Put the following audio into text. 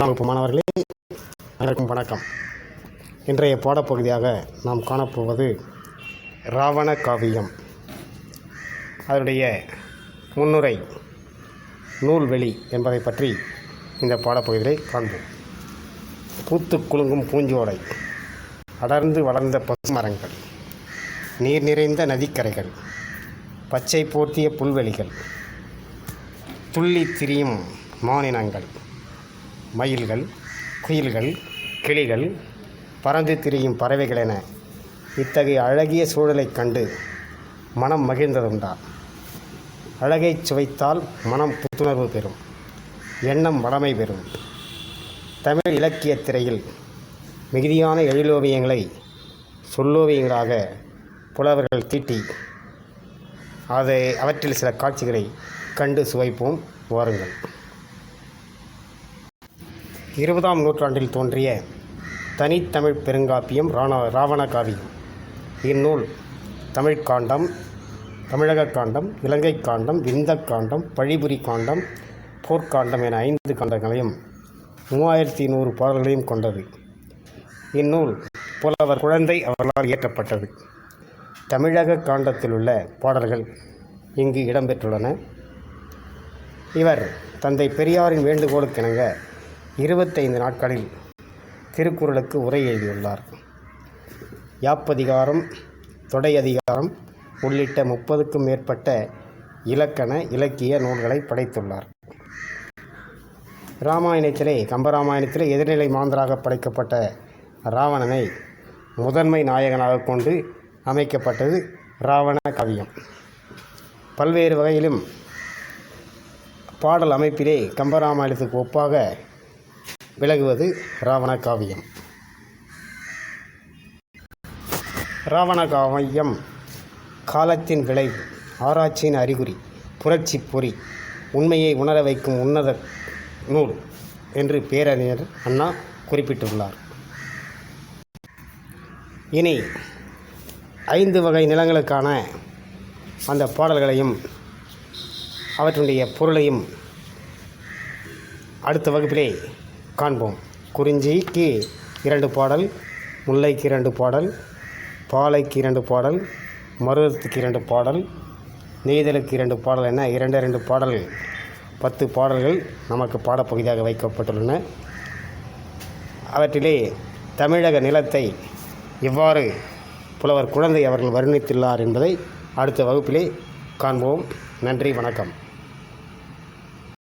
வகுப்பு மாணவர்களே அனைவருக்கும் வணக்கம். இன்றைய பாடப்பகுதியாக நாம் காணப்போவது ராவண காவியம். அதனுடைய முன்னுரை நூல்வெளி என்பதை பற்றி இந்த பாடப்பகுதியை காண்போம். பூத்து குலுங்கும் பூஞ்சோலை அடர்ந்து வளர்ந்த பசுமரங்கள் நீர் நிறைந்த நதிக்கரைகள் பச்சை போர்த்திய புல்வெளிகள் துள்ளி திரியும் மானினங்கள் மயில்கள் குயில்கள் கிளிகள் பறந்து திரியும் பறவைகள் என இத்தகைய அழகிய சூழலைக் கண்டு மனம் மகிழ்ந்ததுண்டா. அழகைச் சுவைத்தால் மனம் புத்துணர்வு பெறும் எண்ணம் வளமை பெறும். தமிழ் இலக்கியத் திரையில் மிகுதியான எழிலோவியங்களை சொல்லோவியங்களாக புலவர்கள் தீட்டி அதை அவற்றில் சில காட்சிகளை கண்டு சுவைப்போம் வாருங்கள் இருபதாம் நூற்றாண்டில் தோன்றிய தனித்தமிழ் பெருங்காப்பியம் ராணா ராவண காவியம் இந்நூல் தமிழ் காண்டம் தமிழக காண்டம் இலங்கை காண்டம் விந்த காண்டம் பழிபுரி காண்டம் போர்க்காண்டம் என ஐந்து காண்டங்களையும் மூவாயிரத்தி நூறு பாடல்களையும் கொண்டது. இந்நூல் புலவர் குழந்தை அவர்களால் இயற்றப்பட்டது. தமிழக காண்டத்தில் உள்ள பாடல்கள் இங்கு இடம்பெற்றுள்ளன. இவர் தந்தை பெரியாரின் வேண்டுகோளுக்கிணங்க இருபத்தைந்து நாட்களில் திருக்குறளுக்கு உரை எழுதியுள்ளார். யாப்பதிகாரம் தொடையதிகாரம் உள்ளிட்ட முப்பதுக்கும் மேற்பட்ட இலக்கண இலக்கிய நூல்களை படைத்துள்ளார். இராமாயணத்திலே கம்பராமாயணத்திலே எதிர்நிலை மாந்தராக படைக்கப்பட்ட ராவணனை முதன்மை நாயகனாக கொண்டு அமைக்கப்பட்டது ராவண கவியம். பல்வேறு வகையிலும் பாடல் அமைப்பிலே கம்பராமாயணத்துக்கு ஒப்பாக விலகுவது ராவண காவியம். ராவண காவியம் காலத்தின் விளைவு ஆராய்ச்சியின் அறிகுறி புரட்சி பொறி உண்மையை உணர வைக்கும் உன்னத நூல் என்று பேரறிஞர் அண்ணா குறிப்பிட்டுள்ளார். இனி ஐந்து வகை நிலங்களுக்கான அந்த பாடல்களையும் அவற்றுடைய பொருளையும் அடுத்த வகுப்பிலே காண்போம். குறிஞ்சிக்கு இரண்டு பாடல் முல்லைக்கு இரண்டு பாடல் பாலைக்கு இரண்டு பாடல் மருதத்துக்கு இரண்டு பாடல் நெய்தலுக்கு இரண்டு பாடல் என இரண்டு இரண்டு பாடல்கள் பத்து பாடல்கள் நமக்கு பாடப்பகுதியாக வைக்கப்பட்டுள்ளன. அவற்றிலே தமிழக நிலத்தை எவ்வாறு புலவர் குழந்தை அவர்கள் வர்ணித்துள்ளார் என்பதை அடுத்த வகுப்பிலே காண்போம். நன்றி வணக்கம்.